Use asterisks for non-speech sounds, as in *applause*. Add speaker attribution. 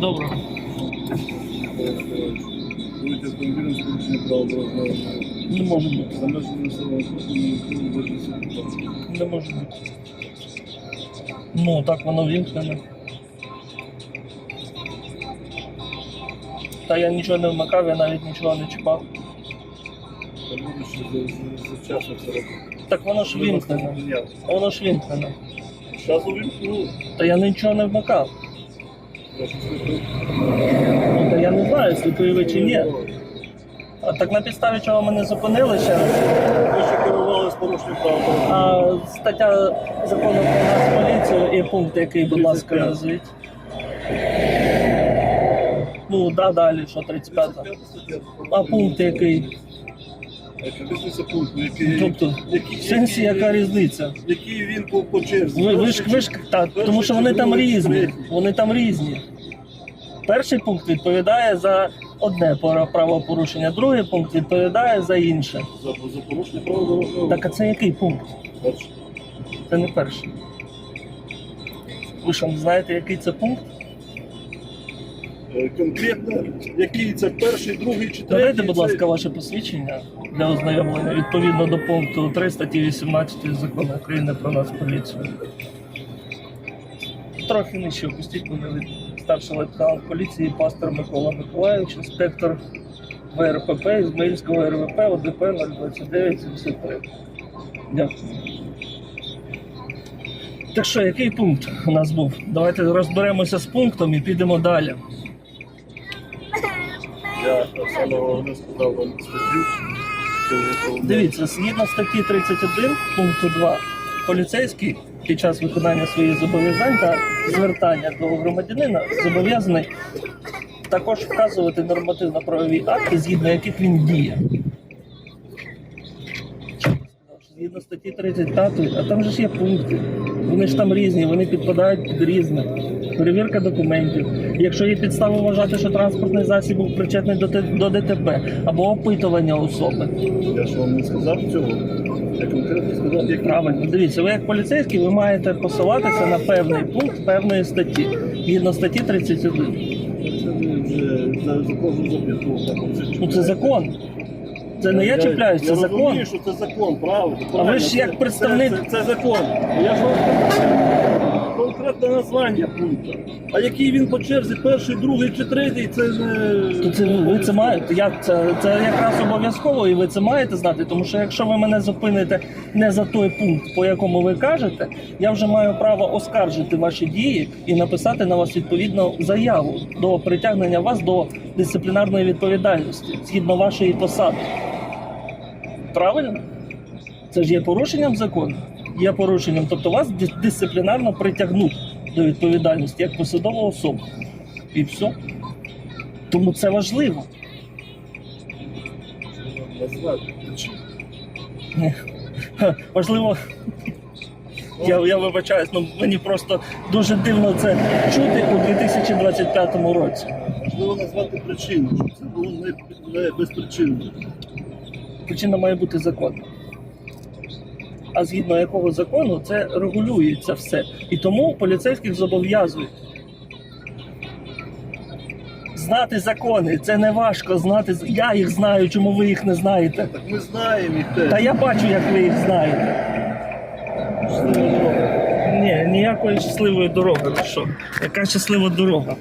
Speaker 1: Добре.
Speaker 2: Будете автомобілем дорожнього руху.
Speaker 1: Не може бути.
Speaker 2: За межами населеного пункту не.
Speaker 1: Не може бути. Ну, так воно вімкнене. Та я нічого не вмикав, я навіть нічого не чіпав.
Speaker 2: Та люди ще за- за- завчасно це робить.
Speaker 1: Так воно ж вімкнене. Воно ж вімкнене.
Speaker 2: Зараз увімкну.
Speaker 1: Та я нічого не вмикав.
Speaker 2: Я щось не пив.
Speaker 1: Ну, та я не знаю, сліпий ви чи ні. А так на підставі чого мене зупинили ще раз.
Speaker 2: Ви ще керували з порушенням правил.
Speaker 1: А стаття закону про нас поліцію і пункт, який, будь ласка,
Speaker 2: 35.
Speaker 1: назвіть. Ну, да, далі, що 35.
Speaker 2: 35 стаття.
Speaker 1: А пункт який?
Speaker 2: Який,
Speaker 1: Тобто,
Speaker 2: який-
Speaker 1: в сенсі
Speaker 2: який-
Speaker 1: яка різниця?
Speaker 2: Який він по, по черзі?
Speaker 1: Ви, ви ж ви ж так, тому що вони там різні. Вони там різні. Перший пункт відповідає за одне пора- правопорушення, другий пункт відповідає за інше.
Speaker 2: За, за порушення правил дорожнього руху.
Speaker 1: Так а це який пункт?
Speaker 2: Перший.
Speaker 1: Це не перший. Ви що не знаєте, який це пункт?
Speaker 2: Е, Конкретно, який це перший, другий чи третій?
Speaker 1: Надайте, будь ласка, ваше посвідчення для ознайомлення відповідно до пункту 3 статті 18 закону України про нас поліцію. Трохи нижче опустіть мене від старший лейтенант поліції пастор Микола Миколаївич, інспектор ВРПП Ізмаїльського РВП ОДП 02973. Дякую. Так що, який пункт у нас був? Давайте розберемося з пунктом і підемо далі.
Speaker 2: Я саме головне сказав вам статтю.
Speaker 1: Дивіться, згідно статті 31 пункту 2, поліцейський під час виконання своїх зобов'язань та звертання до громадянина зобов'язаний також вказувати нормативно-правові акти, згідно яких він діє. Згідно статті 35, а там же ж є пункти. Вони ж там різні, вони підпадають під різне. Перевірка документів. Якщо є підстави вважати, що транспортний засіб був причетний до, Т- до ДТП або опитування особи.
Speaker 2: Я ж вам не сказав цього. Я конкретно сказав, як
Speaker 1: Правильно, дивіться, ви як поліцейський, ви маєте посилатися на певний пункт певної статті, згідно статті 31.
Speaker 2: Це ви вже за, за кожну запитку.
Speaker 1: Ну це закон. Це не я чіпляюсь, це
Speaker 2: я
Speaker 1: закон.
Speaker 2: розумію, що це закон.
Speaker 1: А ви ж як представник-
Speaker 2: Це, це, це закон. Я ж вам конкретне названня пункту. А який він по черзі, перший, другий чи третій, це не...
Speaker 1: То це ви це маєте. Як це, це якраз обов'язково, і ви це маєте знати. Тому що якщо ви мене зупините не за той пункт, по якому ви кажете, я вже маю право оскаржити ваші дії і написати на вас відповідну заяву до притягнення вас до дисциплінарної відповідальності згідно вашої посади. Правильно? Це ж є порушенням закону. Є порушенням, тобто вас дисциплінарно притягнуть до відповідальності як посадову особу. І все. Тому це важливо.
Speaker 2: Причину. *laughs*
Speaker 1: Ха, Важливо. *laughs* Я, я вибачаюсь, ну мені просто дуже дивно це чути у 2025 році.
Speaker 2: Можливо назвати причину, щоб це було не, не безпричинно.
Speaker 1: Причина має бути законна. А згідно якого закону це регулюється все. І тому поліцейських зобов'язують знати закони. Це не важко знати. Я їх знаю, чому ви їх не знаєте.
Speaker 2: Так ми знаємо їх теж.
Speaker 1: Та я бачу, як ви їх знаєте.
Speaker 2: Щаслива дорога.
Speaker 1: Ні, ніякої щасливої дороги. ви Що? Яка щаслива дорога?